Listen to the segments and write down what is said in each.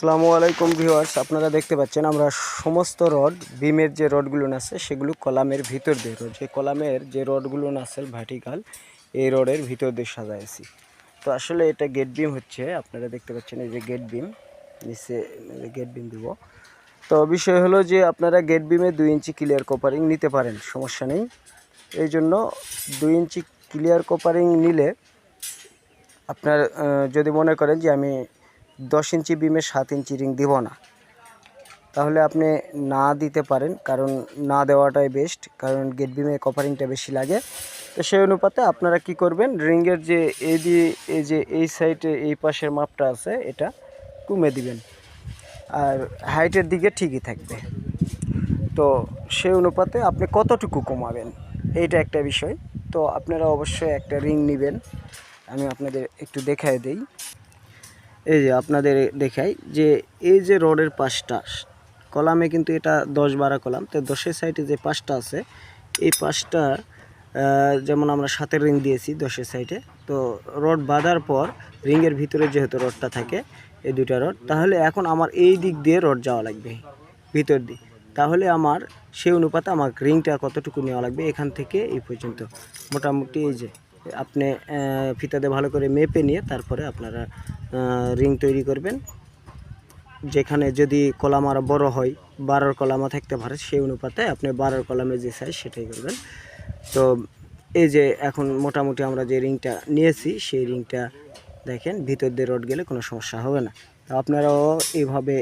আসসালামু আলাইকুম ভিউয়ার্স, আপনারা দেখতে পাচ্ছেন আমরা সমস্ত রড বিমের যে রডগুলো আছে, সেগুলো কলামের ভিতর দিয়ে রোড যে কলামের যে রডগুলো আছে ভার্টিক্যাল এই রডের ভিতর দিয়ে সাজাইছি। তো আসলে এটা গেট বিম হচ্ছে, আপনারা দেখতে পাচ্ছেন এই যে গেট বিম নিচে গেট বিম দিব। তো বিষয় হলো যে আপনারা গেট বিমে দুই ইঞ্চি ক্লিয়ার কপারিং নিতে পারেন, সমস্যা নেই। এই জন্য দুই ইঞ্চি ক্লিয়ার কপারিং নিলে আপনার যদি মনে করেন যে আমি দশ ইঞ্চি বিমে সাত ইঞ্চি রিং দিব না। তাহলে আপনি না দিতে পারেন, কারণ না দেওয়াটাই বেস্ট কারণ গেট বিমে কভারিংটা বেশি লাগে। তো সেই অনুপাতে আপনারা কি করবেন রিংয়ের যে এই দিয়ে এই যে এই সাইডে এই পাশের মাপটা আছে, এটা কমে দিবেন। আর হাইটের দিকে ঠিকই থাকবে। তো সেই অনুপাতে আপনি কতটুকু কমাবেন, এইটা একটা বিষয়। তো আপনারা অবশ্যই একটা রিং নেবেন। আমি আপনাদের একটু দেখায় দিই। এই যে আপনাদের দেখাই যে এই যে রডের পাশটা, কলামে কিন্তু এটা দশ বারো কলাম। তো দশের সাইডে যে পাশটা আছে, এই পাশটা যেমন আমরা সাতের রিং দিয়েছি দশের সাইডে, তো রড বাঁধার পর রিংয়ের ভিতরে যেহেতু রডটা থাকে, এই দুইটা রড, তাহলে এখন আমার এই দিক দিয়ে রড যাওয়া লাগবে, ভিতর দিক। তাহলে আমার সেই অনুপাতে আমার রিংটা কতটুকু নেওয়া লাগবে এখান থেকে এই পর্যন্ত। মোটামুটি এই যে আপনি ফিতাতে ভালো করে মেপে নিয়ে তারপরে আপনারা রিং তৈরি করবেন। যেখানে যদি কলাম আরও বড় হয়, বারোর কলামা থাকতে পারে, সেই অনুপাতে আপনি বারোর কলামে যে সাইজ সেটাই করবেন। তো এই যে এখন মোটামুটি আমরা যে রিংটা নিয়েছি, সেই রিংটা দেখেন, ভিতর দিয়ে রড গেলে কোনো সমস্যা হবে না। আপনারাও এইভাবে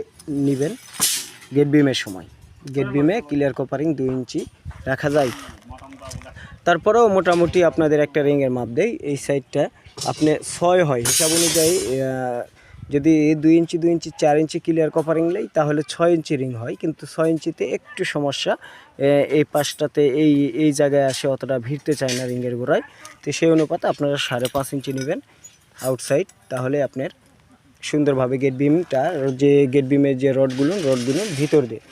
নেবেন। গেট বিমের সময়। গেট বিমে ক্লিয়ার কপারিং দুই ইঞ্চি রাখা যায়। তারপরেও মোটামুটি আপনাদের একটা রিংয়ের মাপ দেই, এই সাইডটা আপনি ছয় হয়। হিসাব অনুযায়ী যদি দুই ইঞ্চি দুই ইঞ্চি, চার ইঞ্চি ক্লিয়ার কপারিং নেই, তাহলে ছয় ইঞ্চি রিং হয়। কিন্তু ছয় ইঞ্চিতে একটু সমস্যা এই পাশটাতে এই এই জায়গায় আসে অতটা ভিড়তে চায় না রিংয়ের গোড়ায়। তো সেই অনুপাতে আপনারা সাড়ে পাঁচ ইঞ্চি নেবেন আউটসাইড তাহলে আপনার সুন্দরভাবে গেট বিমটা যে গেট বিমের যে রডগুলো রডগুলো ভিতর দিয়ে,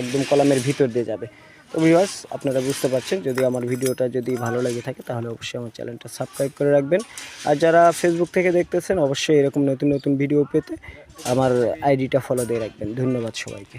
একদম কলামের ভিতর দিয়ে যাবে। ভিউয়ার্স আপনারা বুঝতে পারছেন যদি আমার ভিডিওটা যদি ভালো লাগে থাকে, তাহলে অবশ্যই আমার চ্যানেলটা সাবস্ক্রাইব করে রাখবেন। আর যারা ফেসবুক থেকে দেখতেছেন, অবশ্যই এরকম নতুন নতুন ভিডিও পেতে আমার আইডিটা ফলো দিয়ে রাখবেন। ধন্যবাদ সবাইকে।